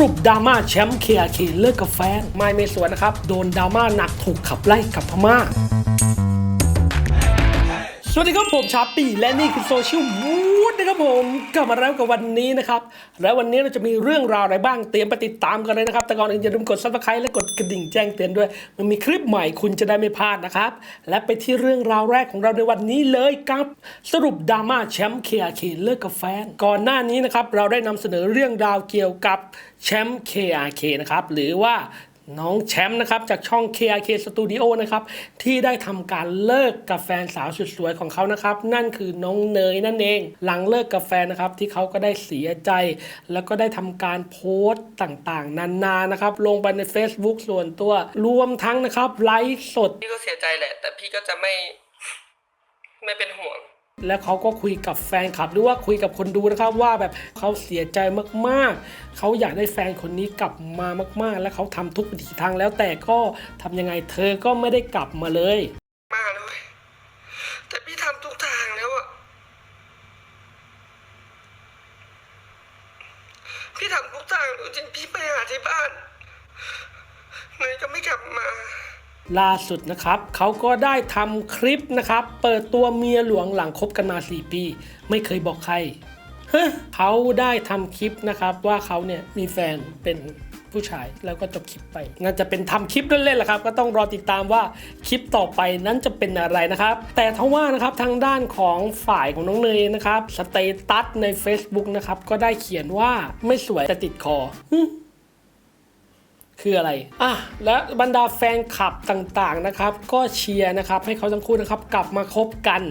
รุปดราม่าแชมป์เคอาเคเลิกกับแฟน ไม่เมสวนนะครับ โดนดราม่าหนักถูกขับไล่กลับพม่า สวัสดีครับผมชาปีและนี่คือโซเชียลวูดนะครับผมกลับมาแล้วกับวันนี้นะครับ และวันนี้เราจะมีเรื่องราวอะไรบ้างเตรียมไปติดตามกันเลยนะครับ แต่ก่อนอื่นอย่าลืมกดซับสไครต์และกดกระดิ่งแจ้งเตือนด้วย มันมีคลิปใหม่คุณจะได้ไม่พลาดนะครับ และไปที่เรื่องราวแรกของเราในวันนี้เลยครับสรุปดราม่าแชมป์เคอาเคเลิกกับแฟนก่อนหน้านี้นะครับเราได้นำเสนอเรื่องราวเกี่ยวกับแชมป์ KRK นะครับหรือว่า น้องแชมป์นะครับจากช่อง KRK Studio นะครับที่ได้ทำการเลิกกับแฟนสาวสุดสวยของเขานะครับ นั่นคือน้องเนยนั่นเอง หลังเลิกกับแฟนนะครับที่เขาก็ได้เสียใจ แล้วก็ได้ทำการโพสต์ต่างๆ นานานะครับลงไปใน Facebook ส่วนตัวรวมทั้งนะครับไลฟ์สด พี่ก็เสียใจแหละ แต่พี่ก็จะไม่ไม่เป็นห่วง แล้วเขาก็คุยกับแฟนคลับหรือว่าคุยกับคนดูนะครับว่าแบบเขาเสียใจมากๆ เขาอยากได้แฟนคนนี้กลับมามาก ๆ และเขาทำทุกวิถีทางแล้วแต่ก็ทำยังไงเธอก็ไม่ได้กลับมาเลย มากเลยเว้ยแต่พี่ทำทุกทางแล้วอะพี่ทำทุกทางแล้วจริงพี่ไปหาที่บ้านเนยก็ไม่กลับมา ล่าสุดนะครับเขาก็ได้ทำคลิปนะครับ เปิดตัวเมียหลวงหลังคบกันมา 4 ปี ไม่เคยบอกใครเขาได้ทำคลิปนะครับว่าเขาเนี่ยมีแฟนเป็นผู้ชายแล้วก็จบคลิปไป น่าจะเป็นทำคลิปเล่นๆแหละครับ ก็ต้องรอติดตามว่าคลิปต่อไปนั้นจะเป็นอะไรนะครับ แต่ทว่านะครับทางด้านของฝ่ายของน้องเนยนะครับสเตตัสใน Facebook นะครับก็ได้เขียนว่าไม่สวยแต่ติดคอ คืออะไรอะและบรรดาแฟนคลับต่างๆนะครับ ก็เชียร์นะครับให้เขาทั้งคู่นะครับกลับมาคบกัน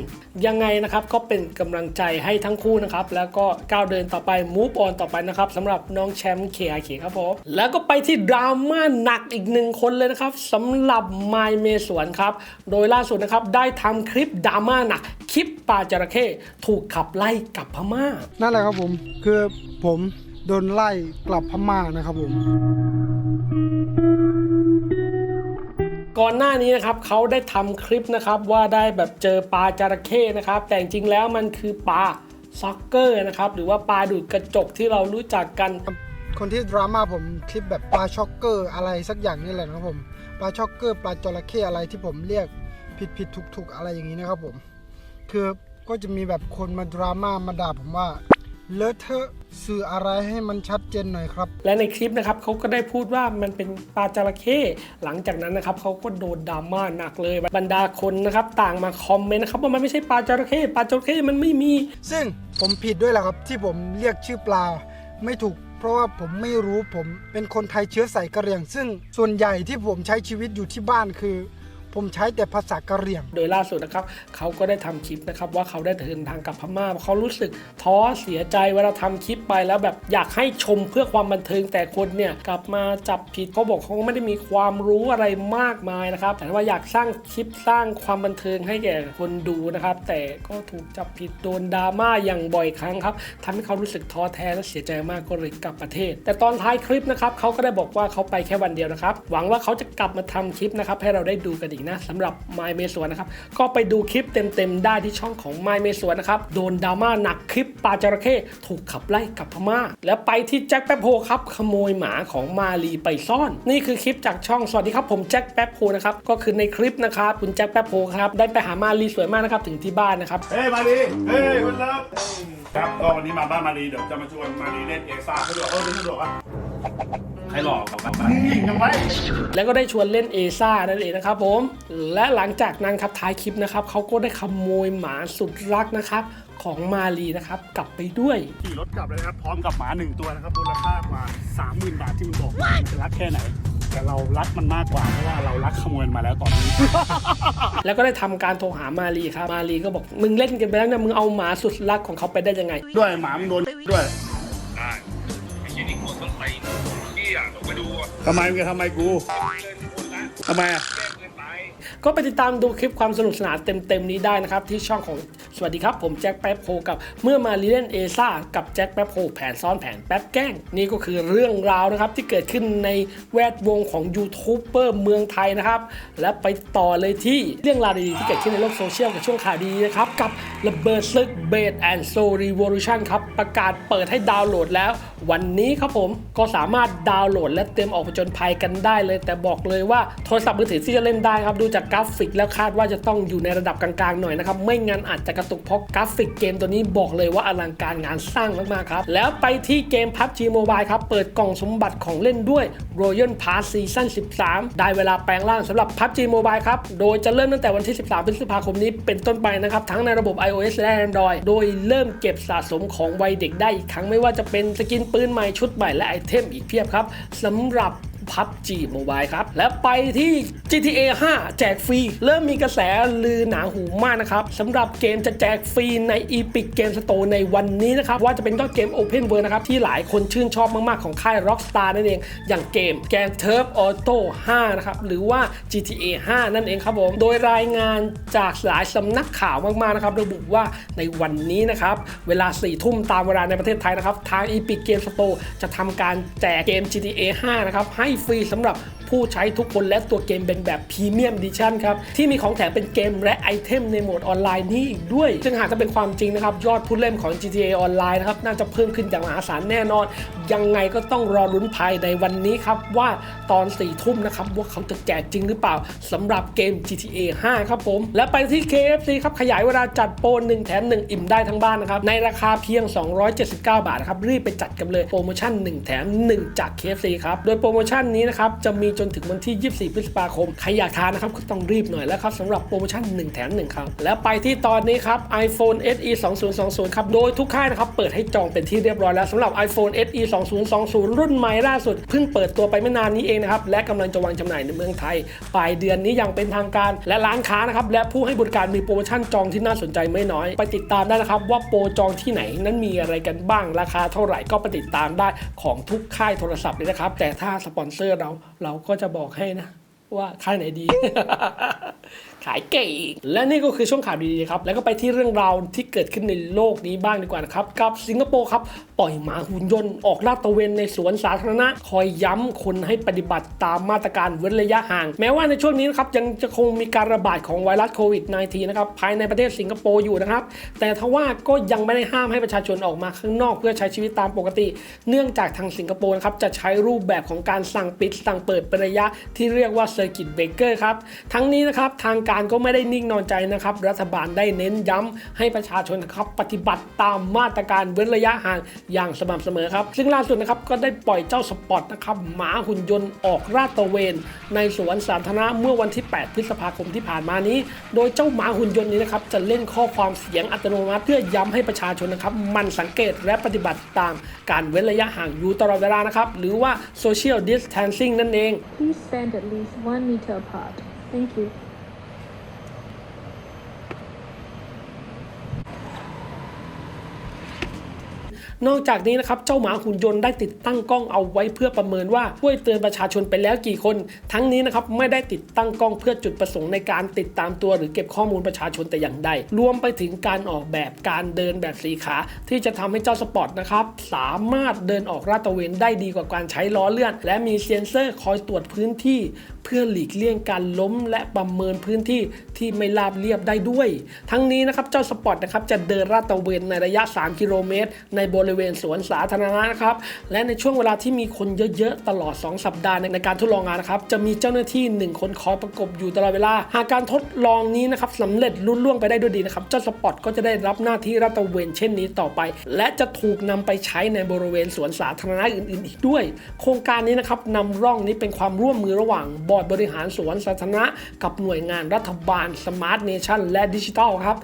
ยังไงนะครับก็เป็นกำลังใจให้ทั้งคู่นะครับแล้วก็ก้าวเดินต่อไป move on ต่อไปนะครับสำหรับน้องแชมป์เคอาเคครับผมแล้วก็ไปที่ดราม่าหนักอีกหนึ่งคนเลยนะครับสำหรับไมเมสวนครับโดยล่าสุดนะครับได้ทำคลิปดราม่าหนักคลิปปลาจระเข้ถูกขับไล่กลับพม่า นั่นแหละครับผมคือผมโดนไล่กลับพม่านะครับผม ก่อนหน้านี้นะครับเขาได้ทำคลิปนะครับว่าได้แบบเจอปลาจระเข้นะครับ แต่จริงๆแล้วมันคือปลาซ็อกเกอร์นะครับหรือว่าปลาดูดกระจกที่เรารู้จักกันคนที่ดราม่าผมคลิปแบบปลาช็อกเกอร์อะไรสักอย่างนี่แหละนะครับผมปลาช็อกเกอร์ปลาจระเข้อะไรที่ผมเรียกผิดผิดถูกถูกอะไรอย่างนี้นะครับผมคือก็จะมีแบบคนมาดราม่ามาด่าผมว่า เลอะเทอะสื่ออะไรให้มันชัดเจนหน่อยครับ และในคลิปนะครับเขาก็ได้พูดว่ามันเป็นปลาจระเข้หลังจากนั้นนะครับเขาก็โดนดราม่าหนักเลยบรรดาคนนะครับต่างมาคอมเมนต์นะครับว่ามันไม่ใช่ปลาจระเข้ปลาจระเข้มันไม่มี ซึ่งผมผิดด้วยแหละครับที่ผมเรียกชื่อปลาไม่ถูกเพราะว่าผมไม่รู้ผมเป็นคนไทยเชื้อสายกะเหรี่ยง ซึ่งส่วนใหญ่ที่ผมใช้ชีวิตอยู่ที่บ้านคือ ผมใช้แต่ภาษากะเหรี่ยง โดยล่าสุดนะครับเขาก็ได้ทำคลิปนะครับว่าเขาได้เดินทางกลับพม่าเขารู้สึกท้อเสียใจเวลาทำคลิปไปแล้วแบบอยากให้ชมเพื่อความบันเทิงแต่คนเนี่ยกลับมาจับผิดเขาบอกเขาไม่ได้มีความรู้อะไรมากมายนะครับ แต่ว่าอยากสร้างคลิปสร้างความบันเทิงให้แก่คนดูนะครับ แต่ก็ถูกจับผิดโดนดราม่าอย่างบ่อยครั้งครับทำให้เขารู้สึกท้อแท้และเสียใจมากก็เลยกลับประเทศ แต่ตอนท้ายคลิปนะครับเขาก็ได้บอกว่าเขาไปแค่วันเดียวนะครับ หวังว่าเขาจะกลับมาทำคลิปนะครับให้เราได้ดูกันอีกนะสำหรับ My เมสวนนะครับ ก็ไปดูคลิปเต็มๆ ได้ที่ช่องของ My เมสวนนะครับ โดนดราม่าหนักคลิปปลาจระเข้ถูกขับไล่กลับพม่า แล้วไปที่แจ็คแป๊บโฮครับ ขโมยหมาของมาลีไปซ่อน นี่คือคลิปจากช่องสวัสดีครับผมแจ็คแป๊บโฮนะครับก็คือในคลิปนะครับคุณแจ็คแป๊บโฮครับได้ไปหามาลีสวยมากนะครับถึงที่บ้านนะครับเฮ้ยมาดีเฮ้ยคุณรับครับก็วันนี้มาบ้านมาดีเดี๋ยวจะมาชวนมาดีเล่นเอซ่าเขาบอกเออไม่สะดวกอะ ใครหลอกเขาครับนี่ทำไมแล้วก็ได้ชวนเล่นเอซ่านั่นเองนะครับผม และหลังจากนั้นครับท้ายคลิปนะครับเขาก็ได้ขโมยหมาสุดรักนะครับของมาลีนะครับกลับไปด้วย ขี่รถกลับเลยนะครับ พร้อมกับหมาหนึ่งตัวนะครับมูลค่ากว่า30,000 บาทที่มันบอกมันจะรักแค่ไหน แต่เรารักมันมากกว่าเพราะว่าเรารักขโมยมันมาแล้วตอนนี้ แล้วก็ได้ทำการโทรหามารีครับ มารีก็บอกมึงเล่นกันไปแล้วเนี่ยมึงเอาหมาสุดรักของเขาไปได้ยังไง ด้วยหมามันโดนด้วย ทำไมมึงจะทำไมกูทำไมอะ ก็ไปติดตามดูคลิปความสนุกสนานเต็มๆนี้ได้นะครับที่ช่องของสวัสดีครับ ผมแจ็คแป๊บโพกับเมื่อมาเล่นเอซ่ากับแจ็คแป๊บโพแผนซ้อนแผนแป๊บแกล้ง นี่ก็คือเรื่องราวนะครับที่เกิดขึ้นในแวดวงของยูทูบเบอร์เมืองไทยนะครับ และไปต่อเลยที่เรื่องราวดีๆที่เกิดขึ้นในโลกโซเชียลกับช่วงข่าวดีนะครับกับระเบิดซึกเบดแอนด์โซรีวอลูชันครับประกาศเปิดให้ดาวน์โหลดแล้ว วันนี้ครับผมก็สามารถดาวน์โหลด และเตรียมออกผจญภัยกันได้เลย แต่บอกเลยว่าโทรศัพท์มือถือที่จะเล่นได้ครับดูจากกราฟิกแล้วคาดว่าจะต้องอยู่ในระดับกลางๆหน่อยนะครับ ไม่งั้นอาจจะกระตุกเพราะกราฟิกเกมตัวนี้บอกเลยว่าอลังการงานสร้างมากๆครับ แล้วไปที่เกม PUBG Mobile ครับ เปิดกล่องสมบัติของเล่นด้วย Royal Pass Season 13 ได้เวลาแปลงร่างสำหรับ PUBG Mobile ครับ โดยจะเริ่มตั้งแต่วันที่ 13 พฤษภาคมนี้เป็นต้นไปนะครับ ทั้งในระบบ iOS และ Android โดยเริ่มเก็บสะสมของวัยเด็กได้อีกครั้งไม่ว่าจะเป็นสกินปืนใหม่ชุดใหม่และไอเทมอีกเพียบครับสำหรับ PUBG Mobile ครับ และไปที่ GTA 5 แจกฟรี เริ่มมีกระแสลือหนาหูมากนะครับสำหรับเกมจะแจกฟรีใน Epic Game Store ในวันนี้นะครับ ว่าจะเป็นก็เกม Open World นะครับ ที่หลายคนชื่นชอบมาก ๆ ของค่าย Rockstar นั่นเอง อย่างเกม g a n t u r f Auto 5นะครับ หรือว่า GTA 5 นั่นเองครับผม โดยรายงานจากหลายสำนักข่าวมาก ๆ นะครับ ระบุว่าในวันนี้นะครับ เวลา 4 ทุ่มตามเวลาในประเทศไทยนะครับ ทาง Epic Game Store จะทำการแจกเกม GTA 5 นะครับให้ฟรีสำหรับ ผู้ใช้ทุกคนและตัวเกมเป็นแบบพรีเมียมดิชั่นครับ ที่มีของแถมเป็นเกมและไอเทมในโหมดออนไลน์นี้อีกด้วย ซึ่งหากจะเป็นความจริงนะครับ ยอดผู้เล่นของ GTA ออนไลน์นะครับ น่าจะเพิ่มขึ้นอย่างมหาศาลแน่นอน ยังไงก็ต้องรอลุ้นภายในวันนี้ครับ ว่าตอน4ี่ทุ่มนะครับ ว่าเขาจะแจกจริงหรือเปล่าสำหรับเกม GTA 5 ครับผม และไปที่ KFC ครับขยายเวลาจัดโปร1แถม 1 อิ่มได้ทั้งบ้านนะครับในราคาเพียง 279 บาทนะครับรีบไปจัดกันเลยโปรโมชั่น 1 แถม 1 จาก KFC ครับโดยโปรโมชั่นนี้นะครับจะมีจจนถึงวันที่ 24 พฤษภาคม ใครอยากทานนะครับก็ต้องรีบหน่อยแล้วครับสำหรับโปรโมชั่น 1 แถม 1 ครับ แล้วไปที่ตอนนี้ครับ iPhone SE 2020 ครับ โดยทุกค่ายนะครับ เปิดให้จองเป็นที่เรียบร้อยแล้วสำหรับ iPhone SE 2020 รุ่นใหม่ล่าสุด เพิ่งเปิดตัวไปไม่นานนี้เองนะครับ และกำลังจะวางจำหน่ายในเมืองไทย ปลายเดือนนี้อย่างเป็นทางการ และร้านค้านะครับ และผู้ให้บริการมีโปรโมชั่นจองที่น่าสนใจไม่น้อย ไปติดตามได้นะครับว่าโปรจองที่ไหนนั้นมีอะไรกันบ้าง ราคาเท่าไหร่ก็ไปติดตามได้ของทุกค่ายโทรศัพท์เลยนะครับ แต่ถ้าสปอนเซอร์เราเราก็็จะบอกให้นะ ว่าค่ายไหนดี ขายเก่ง และนี่ก็คือช่วงข่าวดีๆครับ แล้วก็ไปที่เรื่องราวที่เกิดขึ้นในโลกนี้บ้างดีกว่านะครับ กับสิงคโปร์ครับปล่อยหมาหุ่นยนต์ออกลาดตระเวนในสวนสาธารณะ คอยย้ำคนให้ปฏิบัติตามมาตรการเว้นระยะห่าง แม้ว่าในช่วงนี้นะครับยังจะคงมีการระบาดของไวรัสโควิด -19 นะครับภายในประเทศสิงคโปร์อยู่นะครับ แต่ทว่าก็ยังไม่ได้ห้ามให้ประชาชนออกมาข้างนอกเพื่อใช้ชีวิตตามปกติ เนื่องจากทางสิงคโปร์นะครับจะใช้รูปแบบของการสั่งปิดสั่งเปิดเป็นระยะที่เรียกว่าเซอร์กิตเบเกอร์ครับทั้งนี้นะครับทางการก็ไม่ได้นิ่งนอนใจนะครับ รัฐบาลได้เน้นย้ำให้ประชาชนนะครับปฏิบัติตามมาตรการเว้นระยะห่างอย่างสม่ำเสมอครับ ซึ่งล่าสุดนะครับก็ได้ปล่อยเจ้าสปอตนะครับหมาหุ่นยนต์ออกราดตระเวน ในสวนสาธารณะเมื่อวันที่ 8 พฤษภาคมที่ผ่านมานี้ โดยเจ้าหมาหุ่นยนต์นี้นะครับจะเล่นข้อความเสียงอัตโนมัติเพื่อย้ำให้ประชาชนนะครับมันสังเกตและปฏิบัติตามการเว้นระยะห่างอยู่ตลอดเวลานะครับหรือว่า social distancing นั่นเอง Please stand at least one meter apart. Thank you. นอกจากนี้นะครับเจ้าหมาหุ่นยนต์ได้ติดตั้งกล้องเอาไว้เพื่อประเมินว่าช่วยเตือนประชาชนไปแล้วกี่คน ทั้งนี้นะครับไม่ได้ติดตั้งกล้องเพื่อจุดประสงค์ในการติดตามตัว หรือเก็บข้อมูลประชาชนแต่อย่างใดรวมไปถึงการออกแบบการเดินแบบสีขา ที่จะทำให้เจ้าสปอร์ตนะครับสามารถเดินออกลาดตระเวนได้ดีกว่าการใช้ล้อเลื่อน และมีเซ็นเซอร์คอยตรวจพื้นที่เพื่อหลีกเลี่ยงการล้มและประเมินพื้นที่ที่ไม่ราบเรียบได้ด้วย ทั้งนี้นะครับเจ้าสปอร์ตนะครับจะเดินลาดตระเวนในระยะ 3 กิโลเมตร ในบริเวณสวนสาธารณะนะครับและในช่วงเวลาที่มีคนเยอะๆ ตลอด 2 สัปดาห์ในการทดลองงานนะครับจะมีเจ้าหน้าที่ 1 คนคอยประกบอยู่ตลอดเวลา หากการทดลองนี้นะครับสำเร็จรุ่ล่วงไปได้ด้วยดีนะครับเจ้าสปอร์ตก็จะได้รับหน้าที่ลาดตระเวนเช่นนี้ต่อไป และจะถูกนำไปใช้ในบริเวณสวนสาธารณะอื่นๆ อีกด้วย โครงการนี้นะครับนำร่องนี้เป็นความร่วมมือระหว่างบอร์ดบริหารสวนสาธารณะ กับหน่วยงานรัฐบาลสมาร์ทเนชั่นและดิจิทัลครับ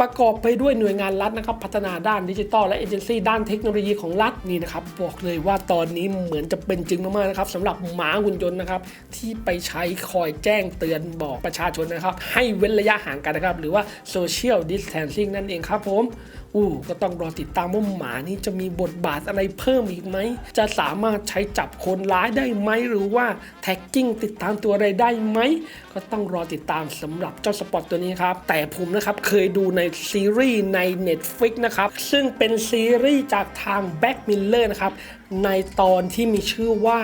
ประกอบไปด้วยหน่วยงานรัฐนะครับ พัฒนาด้านดิจิทัลและเอเจนซี่ด้านเทคโนโลยีของรัฐนี่นะครับ บอกเลยว่าตอนนี้เหมือนจะเป็นจริงมากๆนะครับสำหรับหมาหุ่นยนต์นะครับ ที่ไปใช้คอยแจ้งเตือนบอกประชาชนนะครับ ให้เว้นระยะห่างกันนะครับ หรือว่า social distancing นั่นเองครับผม อู้ก็ต้องรอติดตามว่าหมานี้จะมีบทบาทอะไรเพิ่มอีกไหม จะสามารถใช้จับคนร้ายได้ไหม หรือว่าแท็กกิ้งติดตามตัวอะไรได้ไหม ก็ต้องรอติดตามสำหรับเจ้าสปอตตัวนี้ครับ แต่ผมนะครับเคยดูในซีรีส์ใน Netflix นะครับ ซึ่งเป็นซีรีส์จากทาง Back Miller นะครับ ในตอนที่มีชื่อว่า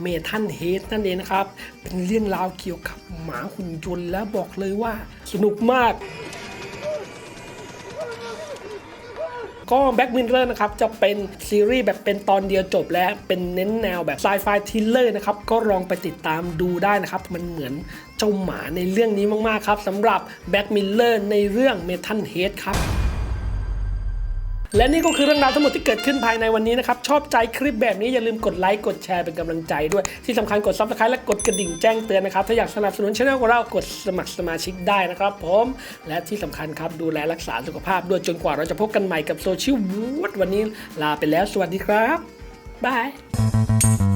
เมทันเฮดนั่นเองนะครับ เป็นเรื่องราวเกี่ยวกับหมาหุ่นยนต์และบอกเลยว่าสนุกมาก ก็แบ็กมินเลอร์นะครับจะเป็นซีรีส์แบบเป็นตอนเดียวจบและเป็นเน้นแนวแบบไซไฟทิลเลอร์นะครับก็ลองไปติดตามดูได้นะครับ มันเหมือนเจ้าหมาในเรื่องนี้มากๆครับสำหรับแบ็กมินเลอร์ในเรื่องเมทัลเฮดครับ และนี่ก็คือเรื่องราวทั้งหมดที่เกิดขึ้นภายในวันนี้นะครับ ชอบใจคลิปแบบนี้อย่าลืมกดไลค์กดแชร์เป็นกำลังใจด้วย ที่สำคัญกดซับสไครต์และกดกระดิ่งแจ้งเตือนนะครับ ถ้าอยากสนับสนุนช่องของเรากดสมัครสมาชิกได้นะครับผมและที่สำคัญครับดูแลรักษาสุขภาพด้วยจนกว่าเราจะพบกันใหม่กับโซเชียลวูดวันนี้ลาไปแล้ว สวัสดีครับบาย